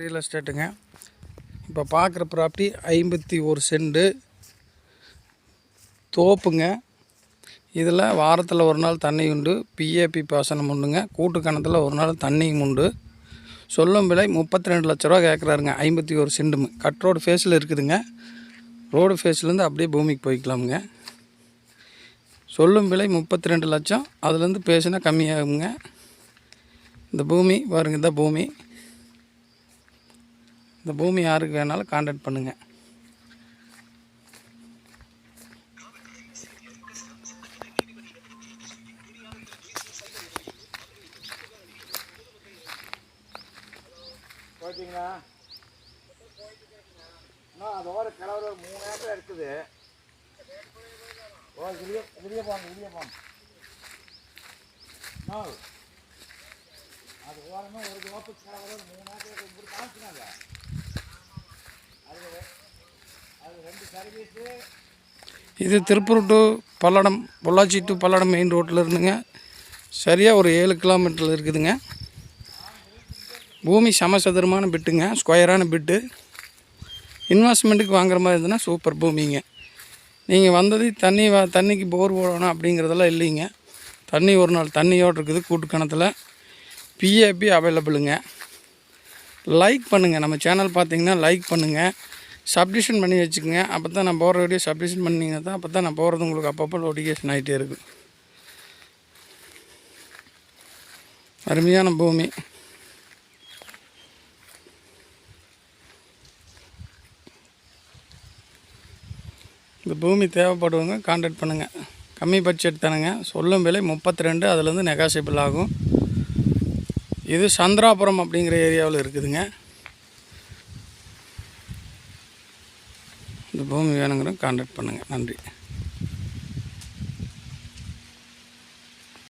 Real எஸ்டேட்டுங்க இப்போ பார்க்குற property ஐம்பத்தி ஒரு செண்டு தோப்புங்க. இதில் வாரத்தில் ஒரு நாள் தண்ணி உண்டு. பிஏபி பாசனம் உண்டுங்க. கூட்டு கணத்தில் ஒரு நாள் தண்ணியும் உண்டு. சொல்லும் விலை முப்பத்தி ரெண்டு லட்ச ரூபா கேட்குறாருங்க ஐம்பத்தி ஒரு செண்டும் கட் ரோடு ஃபேஸில் இருக்குதுங்க. ரோடு ஃபேஸ்லேருந்து அப்படியே பூமிக்கு போய்க்கலாமுங்க. சொல்லும் விலை முப்பத்தி ரெண்டு லட்சம் அதுலேருந்து பேசினா கம்மியாகுங்க. இந்த பூமி பாருங்க இந்த பூமி. இந்த பூமி யாருக்கு வேணாலும் காண்டாக்ட் பண்ணுங்கள் ஓகேங்களா அண்ணா அதோட கிளவர் ஒரு மூணு ஏக்கர் இருக்குது. ஓ இதுலேயே இதுலேயே போங்க இதுலேயே போங்க அண்ணா, அது ஓரமாக ஒரு தோப்பு கிளவர் மூணு ஏக்கர் இப்படி காமிச்சினாங்க அது அது ரெண்டு சர்வீஸு இது Tiruppur to Palladam Pollachi to Palladam main ரோட்டில் இருந்துங்க. சரியாக ஒரு ஏழு கிலோமீட்டரில் இருக்குதுங்க. பூமி சமசதுரமான பிட்டுங்க ஸ்கொயரான பிட்டு இன்வெஸ்ட்மெண்ட்டுக்கு வாங்குற மாதிரி இருந்ததுன்னா சூப்பர் பூமிங்க. நீங்கள் வந்தது தண்ணி வ தண்ணிக்கு போர் போடணும் அப்படிங்கிறதெல்லாம் இல்லைங்க. தண்ணி ஒரு நாள் தண்ணியோடு இருக்குது கூட்டு கிணத்துல. பிஏபி அவைலபிளுங்க லைக் பண்ணுங்கள் நம்ம சேனல் பார்த்தீங்கன்னா லைக் பண்ணுங்கள் சப்டிஷன் பண்ணி வச்சுக்கோங்க. அப்போ தான் நான் போகிற வீடியோ சப்டிஷன் பண்ணிங்கன்னா தான் அப்போ தான் நான் போகிறது உங்களுக்கு அப்பப்போ நோட்டிஃபிகேஷன் ஆகிட்டே இருக்கும். அருமையான பூமி. இந்த பூமி தேவைப்படுவங்க காண்டாக்ட் பண்ணுங்கள் கம்மி பட்ஜெட் தானுங்க. சொல்லும் விலை முப்பத்தி ரெண்டு அதுலேருந்து நெகாசிபிள் ஆகும். இது சந்திராபுரம் அப்படிங்கிற ஏரியாவில் இருக்குதுங்க. இந்த பூமி வேணுங்கிற காண்டாக்ட் பண்ணுங்கள் நன்றி.